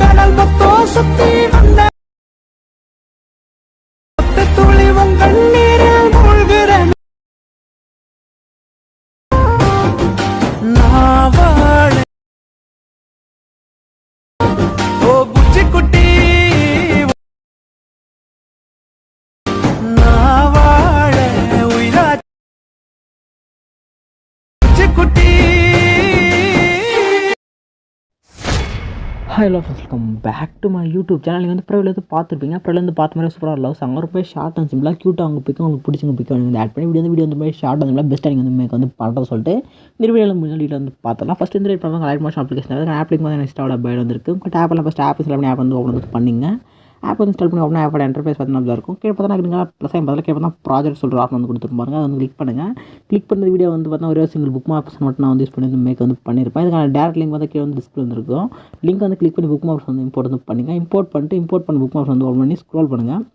கடல் மொத்தம் சுத்தி வந்த துளி உங்கள் குட்டி. Hello welcome back to my YouTube channel நீங்கள் வந்து ப்ரைவிலேருந்து பார்த்துருப்பீங்க. ப்ரைவிலேருந்து வந்து பார்த்த மாதிரி சூப்பராக லவ் அங்கே போய் ஷார்ட் அண்ட் சிம்பிளாக க்யூட்டாக அவங்க பிக்கும் உங்களுக்கு பிடிச்சிங்க பிக்கும் வந்து ஆட் பண்ணி வீடியோ வந்து வீடியோ வந்து போய் ஷார்ட் வந்து பெஸ்ட்டாக நீங்கள் வந்து மேக் வந்து பண்ணுறது சொல்லிட்டு இந்த வீடியோவில் முன்னாடி வந்து பார்த்தலாம் ஃபஸ்ட் இந்த ரேட் பண்ணுவாங்க லைட் மோஷன் அப்ளிகேஷன் இருக்குது ஆப் லிங்க் வந்து இன்ஸ்டாவோட வந்துருக்கு உங்கள் டேப்லாம் ஃபஸ்ட் ஆப் இன்ஸ்டால் ஆப் வந்து ஓப்பன் வந்து பண்ணிங்க. ஆப் வந்து இன்ஸ்டால் பண்ணி ஓப்பன் ஆப்போட இன்டர்ஃபேஸ் பார்த்தீங்கன்னா இருக்கும். கீழே பார்த்தா நீங்கள் ப்ளஸ் ஆகும் பதில் கீழே பார்த்தா ப்ராஜெக்ட் சொல்கிற ஆப்ஷன் வந்து கொடுத்துருப்பாங்க அதை வந்து கிளிக் பண்ணுங்கள் கிளிக் பண்ண வீடியோ வந்து பார்த்தா ஒரே சிங்கிள் புக் மார்க்ஸ் மட்டும் நான் வந்து யூஸ் பண்ணி வந்து மேக் வந்து பண்ணியிருப்பேன் இதுக்கான டேரக்ட் லிங்க் வந்து கீழே வந்து டிஸ்பிளே வந்துருக்கும். லிங்க் வந்து கிளிக் பண்ணி புக் மார்க்ஸ் வந்து இம்போர்ட் வந்து பண்ணுங்கள் இம்போர்ட் பண்ணிட்டு இம்போர்ட் பண்ண புக் மார்க்ஸ் வந்து ஓப்பன் பண்ணி ஸ்க்ரோல் பண்ணுங்கள்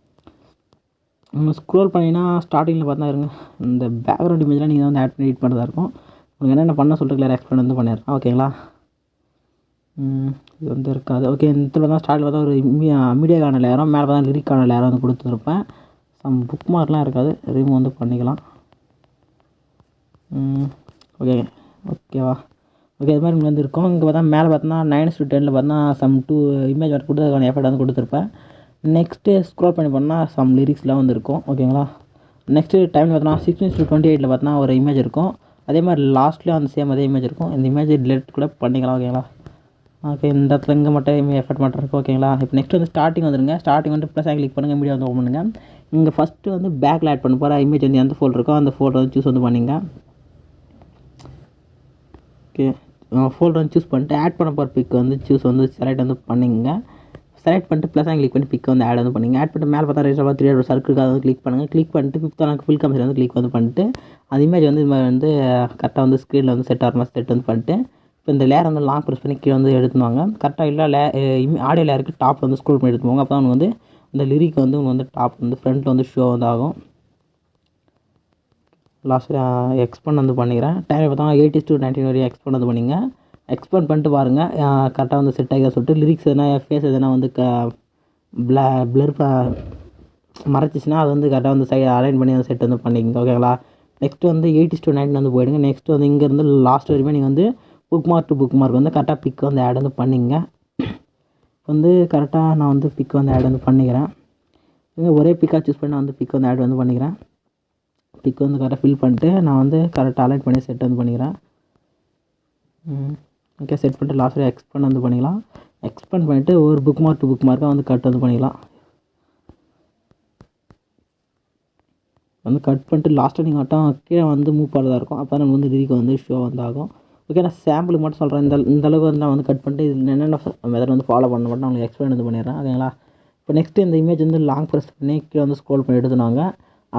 ஸ்க்ரோல் பண்ணிங்கன்னா ஸ்டார்டிங்கில் பார்த்தா இருங்க. இந்த பேக்ரவுண்ட் இமேஜ்லாம் நீங்கள் வந்து ஆட் பண்ணி எடிட் பண்ணுறதா இருக்கும். உங்களுக்கு என்னென்ன பண்ண சொல்லிட்டு கிளியர் எக்ஸ்பிளைன் வந்து பண்ணிடுறேன் ஓகேங்களா? இது வந்து இருக்காது. ஓகே இந்த இடத்துல தான் ஸ்டார்டில் பார்த்தா ஒரு மீடியாக்கான லேரம் மேலே பார்த்தா லிரிக்கான லேரம் வந்து கொடுத்துருப்பேன். சம் புக் மார்க்லாம் இருக்காது. ரிமூவ் வந்து பண்ணிக்கலாம். ஓகே ஓகேவா ஓகே இது மாதிரி இங்கே வந்து இருக்கும். இங்கே பார்த்தா மேலே பார்த்தோன்னா நைன் டு டெனில் பார்த்தா சம் டூ இமேஜ் வந்து கொடுத்து அதுக்கான எஃபர்ட் வந்து கொடுத்துருப்பேன். நெக்ஸ்ட்டு ஸ்க்ரோல் பண்ணி பண்ணால் சம் லிரிக்ஸ்லாம் வந்து இருக்கும். ஓகேங்களா நெக்ஸ்ட்டு டைமில் பார்த்தோன்னா சிக்ஸ்டீன் டு டுவெண்ட்டி எயிட்டில் பார்த்தா ஒரு இமேஜ் இருக்கும். அதே மாதிரி லாஸ்ட்லேயும் அந்த சேம் அதே இமேஜ் இருக்கும். இந்த இமேஜ் டிலேட் கூட பண்ணிக்கலாம். ஓகேங்களா ஓகே இந்த இடத்துல இங்கே மட்டும் எஃபர்ட் பண்ணுறதுக்கு ஓகேங்களா இப்போ நெக்ஸ்ட் வந்து ஸ்டார்டிங் வந்துருங்க. ஸ்டார்டிங் வந்து ப்ளஸ் கிளிக் பண்ணுங்கள் மீடியா வந்து ஓப்பன் பண்ணுங்கள் இங்கே ஃபஸ்ட்டு வந்து பேக்கில் ஆட் பண்ண போகிற இமேஜ் வந்து எந்த ஃபோல்டர் இருக்கோ அந்த ஃபோல்டர் வந்து சூஸ் வந்து பண்ணிங்க. ஓகே ஃபோல்டர் வந்து சூஸ் பண்ணிட்டு ஆட் பண்ண போகிற பிக் வந்து சூஸ் வந்து செலக்ட் வந்து பண்ணிங்க. செலக்ட் பண்ணிட்டு ப்ளஸ் கிளிக் பண்ணி பிக் வந்து ஆட் வந்து பண்ணிங்க. ஆட் பண்ணிட்டு மேலே பார்த்தா ரெஜிஸ்டர் த்ரீ ஹண்ட்ரட் சர்க்கிள் வந்து கிளிக் பண்ணுங்கள் கிளிக் பண்ணிட்டு ஃபிஃப்த் எனக்கு ஃபில் கமிஷன் வந்து கிளிக் வந்து பண்ணிட்டு அந்த இமேஜ் வந்து இது மாதிரி வந்து கரெக்டாக வந்து ஸ்க்ரீனில் வந்து செட் ஆகிற மாதிரி செட் வந்து பண்ணிட்டு இப்போ இந்த லேயர் வந்து லாங் ப்ரெஸ் பண்ணி கீழே வந்து எடுத்துவாங்க கரெக்டாக இல்லை லே ஆடியோ லேருக்கு டாப் வந்து ஸ்க்ரோல் பண்ணி எடுத்துவாங்க அப்போ தான் வந்து இந்த லிரிக் வந்து உங்களுக்கு வந்து டாப் வந்து ஃப்ரண்ட் வந்து ஷோ வந்து ஆகும். லாஸ்ட்டு எக்ஸ்பெண்ட் வந்து பண்ணிக்கிறேன். டைம் பார்த்தா எயிட்டிஸ் டூ நைன்டீன் வரையும் எக்ஸ்பெண்ட் வந்து பண்ணிங்க. எக்ஸ்பெண்ட் பண்ணிட்டு பாருங்கள் கரெக்டாக வந்து செட் ஆகிதான் சொல்லிட்டு லிரிக்ஸ் எதனா ஃபேஸ் எதனா வந்து க ப்ள ப்ளர் மறைச்சிச்சின்னா அது வந்து கரெக்டாக வந்து சைடு அலைன் பண்ணி அந்த செட் வந்து பண்ணிக்கோங்க ஓகேங்களா நெக்ஸ்ட் வந்து எயிட்டிஸ் டூ நைன்டீன் வந்து போயிடுங்க. நெக்ஸ்ட் வந்து இங்கேருந்து லாஸ்ட் வரையுமே நீங்கள் வந்து bookmark to bookmark வந்து கரெக்டாக பிக் வந்து ஆட் வந்து பண்ணிங்க. வந்து கரெக்டாக நான் வந்து பிக் வந்து ஆட் வந்து பண்ணிக்கிறேன். இங்கே ஒரே பிக்காக சூஸ் பண்ணி நான் வந்து பிக் வந்து ஆட் வந்து பண்ணிக்கிறேன். பிக் வந்து கரெக்டாக ஃபில் பண்ணிட்டு நான் வந்து கரெக்டாக அலைட் பண்ணி செட் வந்து பண்ணிக்கிறேன். ஓகே செட் பண்ணிட்டு லாஸ்ட்டில் எக்ஸ்பெண்ட் வந்து பண்ணிக்கலாம். எக்ஸ்பெண்ட் பண்ணிவிட்டு ஒரு புக் மார்க் டு புக் மார்க்காக வந்து கட் வந்து பண்ணிக்கலாம். வந்து கட் பண்ணிட்டு லாஸ்ட்டாக நீங்கள் மட்டும் கீழே வந்து மூவ் பண்ணுறதா இருக்கும். அப்போ நம்ம வந்து லிரிக் வந்து ஷோ வந்து ஆகும். ஓகே நான் சாம்பிள் மட்டும் சொல்கிறேன் இந்த இந்த அளவுக்கு வந்து நான் வந்து கட் பண்ணிட்டு இதில் என்னென்ன மெதட் வந்து ஃபாலோ பண்ண மட்டும் நான் உங்களுக்கு எக்ஸ்பிளைன் வந்து பண்ணிடுறேன். ஓகேங்களா இப்போ நெக்ஸ்ட்டு இந்த இமேஜ் வந்து லாங் ப்ரெஸ் பண்ணி கீழே வந்து ஸ்க்ரோல் பண்ணி எடுத்துனாங்க.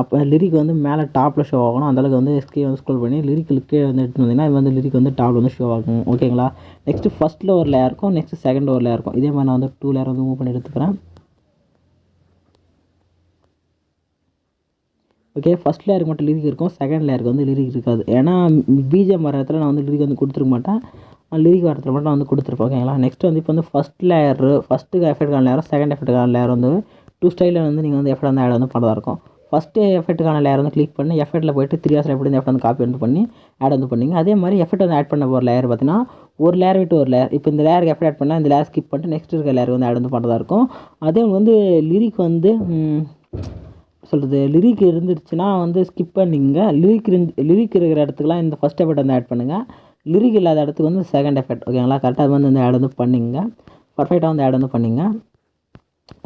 அப்போ லிரிக் வந்து மேலே டாப்பில் ஷோ ஆகணும். அந்தளவுக்கு வந்து எஸ்கே வந்து ஸ்க்ரோல் பண்ணி லிரிக்கில் கீழே வந்து எடுத்து வந்தீங்கன்னா இது வந்து லிரிக் வந்து டாப்பில் வந்து ஷோ ஆகும். ஓகேங்களா நெக்ஸ்ட்டு ஃபஸ்ட்டில் ஒரு லேயர் இருக்கும் நெக்ஸ்ட்டு செகண்ட் ஒரு லேயர் இருக்கும். இதே மாதிரி நான் வந்து டூ லேயர் வந்து மூவ் பண்ணி எடுத்துக்கிறேன். ஓகே ஃபஸ்ட் லேயருக்கு மட்டும் லிரிக் இருக்கும் செகண்ட் லேயருக்கு வந்து லிரிக் இருக்காது. ஏன்னா பிஜிஎம் வர இடத்துல நான் வந்து லிரிக் வந்து கொடுத்துருக்க மாட்டேன். லிரிக் வர இடத்துல மட்டும் நான் வந்து கொடுத்துருப்பேன் ஓகேங்களா நெக்ஸ்ட் வந்து இப்போ வந்து ஃபஸ்ட் லேயர் ஃபஸ்ட்டு எஃபெக்ட்டுக்கான லேயரும் செகண்ட் எஃபெக்ட்டுக்கான லேயர் வந்து டூ ஸ்டைலில் வந்து நீங்கள் வந்து எஃபெக்ட் வந்து ஆட் வந்து பண்ணுறதா இருக்கும். ஃபஸ்ட்டு எஃபெக்ட்டுக்கான லேயர் வந்து கிளிக் பண்ணி எஃபெக்ட்டில் போயிட்டு த்ரீ ஹார்ஸில் எப்படி எஃபெக்ட் வந்து காப்பி வந்து பண்ணி ஆட் வந்து பண்ணிங்க. அதே மாதிரி எஃபெக்ட் வந்து ஆட் பண்ண போகிற லேயர் பார்த்தீங்கன்னா ஒரு லேயர் விட்டு ஒரு லேயர் இப்போ இந்த லேயருக்கு எஃபெக்ட் ஆட் பண்ணால் இந்த லேயர் ஸ்கிப் பண்ணிட்டு நெக்ஸ்ட் இருக்க லேயர் வந்து ஆட் வந்து பண்ணுறதா இருக்கும். அதே வந்து லிரிக் வந்து சொல்கிறது லிரிக் இருந்துருச்சுன்னா வந்து ஸ்கிப் பண்ணிங்க லிரிக் இருந்து லிரிக் இருக்கிற இடத்துக்குலாம் இந்த ஃபஸ்ட் எஃபெக்ட் வந்து ஆட் பண்ணுங்கள் லிரிக் இல்லாத இடத்துக்கு வந்து செகண்ட் எஃபெக்ட் ஓகேங்களா கரெக்டாக வந்து இந்த ஆட் வந்து பண்ணிங்க பர்ஃபெக்டாக வந்து ஆட் வந்து பண்ணிங்க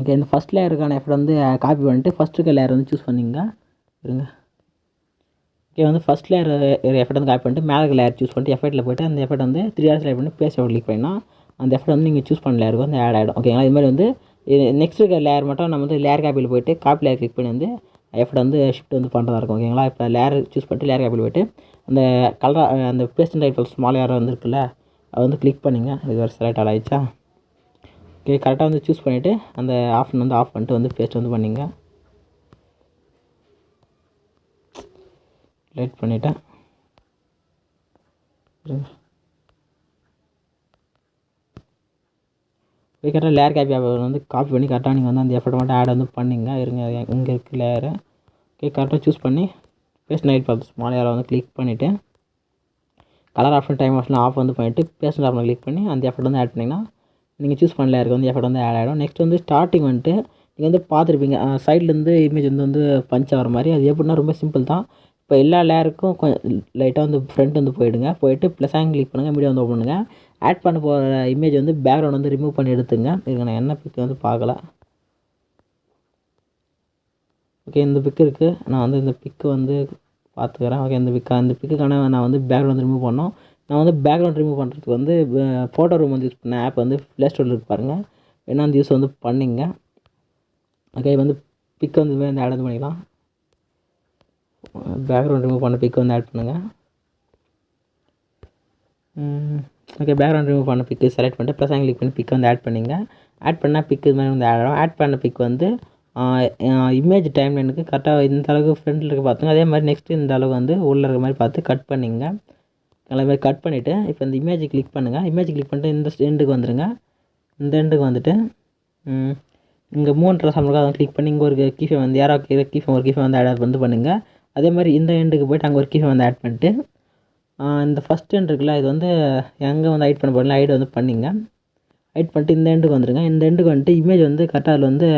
ஓகே இந்த ஃபஸ்ட் லேயருக்கான எஃபெக்ட் வந்து காப்பி பண்ணிட்டு ஃபஸ்ட் இருக்க லேயர் வந்து சூஸ் பண்ணிங்க இருங்க ஓகே வந்து ஃபஸ்ட் லேயர் எஃபெக்ட் வந்து காப்பி பண்ணிட்டு மேலே லேயர் சூஸ் பண்ணிட்டு எஃபெக்ட்டில் போய்ட்டு அந்த எஃபெக்ட் வந்து த்ரீ ஹார்ஸ் லைட் பண்ணி பேஸ் லீக் பண்ணினா அந்த எஃபெக்ட் வந்து நீங்கள் சூஸ் பண்ண லேயருக்கு வந்து ஆட் ஆகிடும் ஓகேங்களா இது மாதிரி வந்து இது நெக்ஸ்ட் இருக்கிற லேயர் மட்டும் நம்ம வந்து லேயர் காப்பியில் போயிட்டு காப்பி லேயர் கிளிக் பண்ணி வந்து எஃபர்ட் வந்து ஷிஃப்ட் வந்து பண்ணுறதா இருக்கும் ஓகேங்களா இப்போ லேயர் சூஸ் பண்ணிட்டு லேயர் காப்பியில் போயிட்டு அந்த கலர் அந்த பேஸ்டன் டைப் ஸ்மால் ஏர் வந்து இருக்குல்ல அதை வந்து கிளிக் பண்ணிங்க. இது ஒரு செலக்ட் ஆகிடுச்சா ஓகே கரெக்டாக வந்து சூஸ் பண்ணிவிட்டு அந்த ஆப்ஷன் வந்து ஆஃப் பண்ணிட்டு வந்து பேஸ்ட் வந்து பண்ணிங்க. லைட் பண்ணிவிட்டேன் போய் கரெக்டாக லேயர் காப்பி வந்து காப்பி பண்ணி கரெக்டாக நீங்கள் வந்து அந்த எஃபர்ட் மட்டும் ஆட் வந்து பண்ணிங்க. இருங்க இங்கே இருக்குது லேயரை ஓகே கரெக்டாக சூஸ் பண்ணி பேஸ்ட் நைட் பார்த்து ஸ்மால் ஏரியா வந்து கிளிக் பண்ணிவிட்டு colour option time option off வந்து பண்ணிவிட்டு பேஸ்ட் ஆப்ஷன் கிளிக் பண்ணி அந்த எஃபர்ட் வந்து ஆட் பண்ணிங்கன்னா நீங்கள் சூஸ் பண்ண லேயருக்கு வந்து எஃபர்ட் வந்து ஆட் ஆகிடும் நெக்ஸ்ட் வந்து ஸ்டார்டிங் வந்துட்டு நீங்கள் வந்து பார்த்துருப்பீங்க. சைட்லேருந்து இமேஜ் வந்து வந்து பஞ்ச் ஆகிற மாதிரி. அது எப்படின்னா ரொம்ப சிம்பிள் தான். இப்போ எல்லா லேயருக்கும் கொஞ்சம் லைட்டாக வந்து ஃப்ரண்ட் வந்து போயிடுங்க. போயிட்டு ப்ளஸ் ஆங் கிளிக் பண்ணுங்கள் மீடியா வந்து ஓப்பன் பண்ணுங்கள் ஆட் பண்ண போகிற இமேஜ் வந்து பேக்ரவுண்ட் வந்து ரிமூவ் பண்ணி எடுத்துங்க. இதுக்கு நான் என்ன பிக் வந்து பார்க்கல. ஓகே இந்த பிக் இருக்குது நான் வந்து இந்த பிக்கு வந்து பார்த்துக்கிறேன். ஓகே இந்த பிக்கா இந்த பிக்குக்கான நான் வந்து பேக்ரவுண்ட் ரிமூவ் பண்ணோம். நான் வந்து பேக்ரவுண்ட் ரிமூவ் பண்ணுறதுக்கு வந்து ஃபோட்டோ ரூம் வந்து யூஸ் பண்ண ஆப் வந்து ப்ளே ஸ்டோரில் இருக்கு பாருங்கள் என்ன அந்த யூஸ் வந்து பண்ணிங்க. ஓகே வந்து பிக் வந்து இந்த ஆட் வந்து பண்ணிக்கலாம். பேக்ரவுண்ட் ரிமூவ் பண்ண பிக் வந்து ஆட் பண்ணுங்கள் ஓகே பேக்ரவுண்ட் ரிமூவ் பண்ண பிக்கு செலக்ட் பண்ணிட்டு ப்ளஸ் கிளிக் பண்ணி பிக் வந்து ஆட் பண்ணிங்க. ஆட் பண்ணால் பிக் இது மாதிரி வந்து ஆட் ஆகும். ஆட் பண்ண பிக் வந்து இமேஜ் டைம் எனக்கு கரெக்டாக இந்த அளவுக்கு ஃப்ரண்ட்டில் இருக்க பார்த்துங்க அதே மாதிரி நெக்ஸ்ட்டு இந்த அளவு வந்து உள்ளே இருக்க மாதிரி பார்த்து கட் பண்ணிங்க. அதே மாதிரி கட் பண்ணிவிட்டு இப்போ இந்த இமேஜ் கிளிக் பண்ணுங்கள் இமேஜ் கிளிக் பண்ணிட்டு இந்த எண்டுக்கு வந்துடுங்க இந்த எண்டுக்கு வந்துட்டு இங்கே மூணு ட்ரெஸ் நம்மளுக்கு அதை கிளிக் பண்ணி இங்கே ஒரு கீஃபை வந்து யாராவது கீஃபை ஒரு கீஃபை வந்து ஆட் வந்து பண்ணுங்கள் அதே மாதிரி இந்த எண்டுக்கு போய்ட்டு அங்கே ஒரு கீஃபை வந்து ஆட் பண்ணிட்டு இந்த ஃபஸ்ட் எண்ட் இருக்குல்ல இது வந்து எங்கே வந்து ஹைட் பண்ண போகிறீங்களா ஹைட் வந்து பண்ணிங்க. ஹைட் பண்ணிட்டு இந்த எண்டுக்கு வந்துடுங்க இந்த எண்டுக்கு வந்துட்டு இமேஜ் வந்து கரெக்டாக அதில் வந்து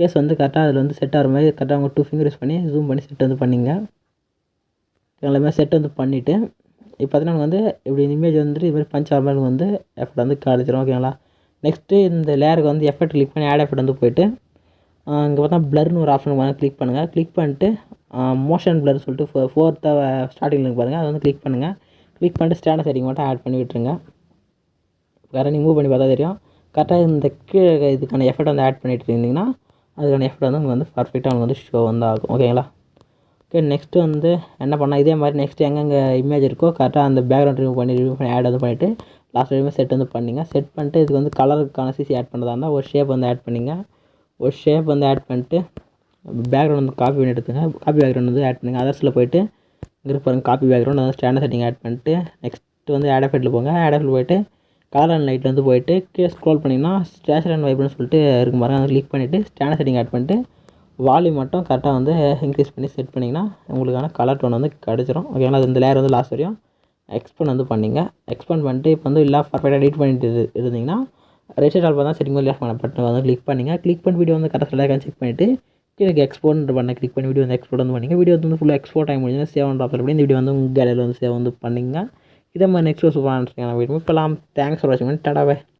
ஃபேஸ் வந்து கரெக்டாக அதில் வந்து செட் ஆகிற மாதிரி கரெக்டாக அவங்க டூ ஃபிங்கர் யூஸ் பண்ணி ஜூம் பண்ணி செட் வந்து பண்ணிங்க. எல்லாமே செட் வந்து பண்ணிவிட்டு இப்போ பார்த்தீங்கன்னா வந்து இப்படி இமேஜ் வந்துட்டு இது மாதிரி பஞ்ச் ஆகிற வந்து எஃபர்ட் வந்து காலிச்சிடும் ஓகேங்களா நெக்ஸ்ட்டு இந்த லேயருக்கு வந்து எஃபர்ட் கிளிக் பண்ணி ஆட் எஃபர்ட் வந்து போயிட்டு இங்கே பார்த்தா ப்ளர்னு ஒரு ஆப்ஷன் கிளிக் பண்ணுங்கள் கிளிக் பண்ணிட்டு மோஷன் பிளர் சொல்லிட்டு ஃபோ ஃபோர்த்தாக ஸ்டார்டிங்கில் இருக்கு பாருங்கள் அதை வந்து கிளிக் பண்ணுங்கள் கிளிக் பண்ணிட்டு ஸ்டாண்டர் செட்டிங் மட்டும் ஆட் பண்ணி விட்டுருங்க. வேறு நீங்கள் மூவ் பண்ணி பார்த்தா தெரியும். கரெக்டாக இந்த கீழே இதுக்கான எஃபர்ட் வந்து ஆட் பண்ணிட்டு இருந்தீங்கன்னா அதுக்கான எஃபர்ட் வந்து உங்களுக்கு வந்து பர்ஃபெக்டாக உங்களுக்கு வந்து ஷோ வந்து ஆகும். ஓகேங்களா ஓகே நெக்ஸ்ட்டு வந்து என்ன பண்ணால் இதே மாதிரி நெக்ஸ்ட் எங்கெங்கே இமேஜ் இருக்கோ கரெக்டாக அந்த பேக்ரவுண்ட் ரிமூவ் பண்ணி ரிமூவ் பண்ணி ஆட் வந்து பண்ணிவிட்டு லாஸ்ட் வரைக்கும் செட் வந்து பண்ணிங்க. செட் பண்ணிட்டு இதுக்கு வந்து கலருக்கான சிசி ஆட் பண்ணுறதா இருந்தால் ஒரு ஷேப் வந்து ஆட் பண்ணிங்க. ஒரு ஷேப் வந்து ஆட் பண்ணிட்டு பேக்ரவுண்ட் வந்து காப்பி பண்ணி எடுத்துங்க காப்பி பேக்ரவுண்ட் வந்து ஆட் பண்ணுங்கள் அதர்ஸில் போயிட்டு இங்கே பாருங்கள் காப்பி பேக்ரவுண்ட் அதாவது ஸ்டாண்டர்ட் செட்டிங் ஆட் பண்ணிட்டு நெக்ஸ்ட்டு வந்து ஆட் எஃபெக்ட்டில் போங்க. ஆட் எஃபெக்ட் போயிட்டு கலர் அண்ட் லைட்டில் வந்து போயிட்டு கீழே ஸ்க்ரோல் பண்ணிங்கன்னா ஸ்டேஷன் அண்ட் வைப்னு சொல்லிட்டு இருக்கும் பாருங்கள் அதை கிளிக் பண்ணிவிட்டு ஸ்டாண்டர்ட் செட்டிங் ஆட் பண்ணிட்டு வால்யூம் மட்டும் கரெக்டாக வந்து இன்க்ரீஸ் பண்ணி செட் பண்ணிங்கன்னா உங்களுக்கான கலர் டோன் வந்து கிடச்சிரும். ஓகேங்களா அது இந்த லேயர் வந்து லாஸ்ட் வரையும் எக்ஸ்பெண்ட் வந்து பண்ணிங்க. எக்ஸ்பெண்ட் பண்ணிட்டு இப்போ வந்து எல்லாம் பர்ஃபெக்டாக எடிட் பண்ணிட்டு இருந்தீங்கன்னா ரெஜிஸ்டர் ஆல் பார்த்தா செட்டிங் லேஸ் பண்ண பட்டன் வந்து கிளிக் பண்ணிங்க. கிளிக் பண்ணி வீடியோ வந்து கரெக்டாக செக் பண்ணிவிட்டு கீழே எக்ஸ்போர்ட் பண்ண கிளிக் பண்ணி வீடியோ வந்து எக்ஸ்போர்ட் வந்து பண்ணிங்க வீடியோ வந்து ஃபுல்லாக எக்ஸ்போர்ட் ஆகி முடிஞ்சுன்னா சேவ் பண்ணுற அப்படி இந்த வீடியோ வந்து உங்கள் கேலரியில் வந்து சேவ் வந்து பண்ணிங்க இதே மாதிரி நெக்ஸ்ட் சூப்பராக வீடியோ இப்போலாம் தேங்க்ஸ் ஃபார் வாட்சிங் டாடா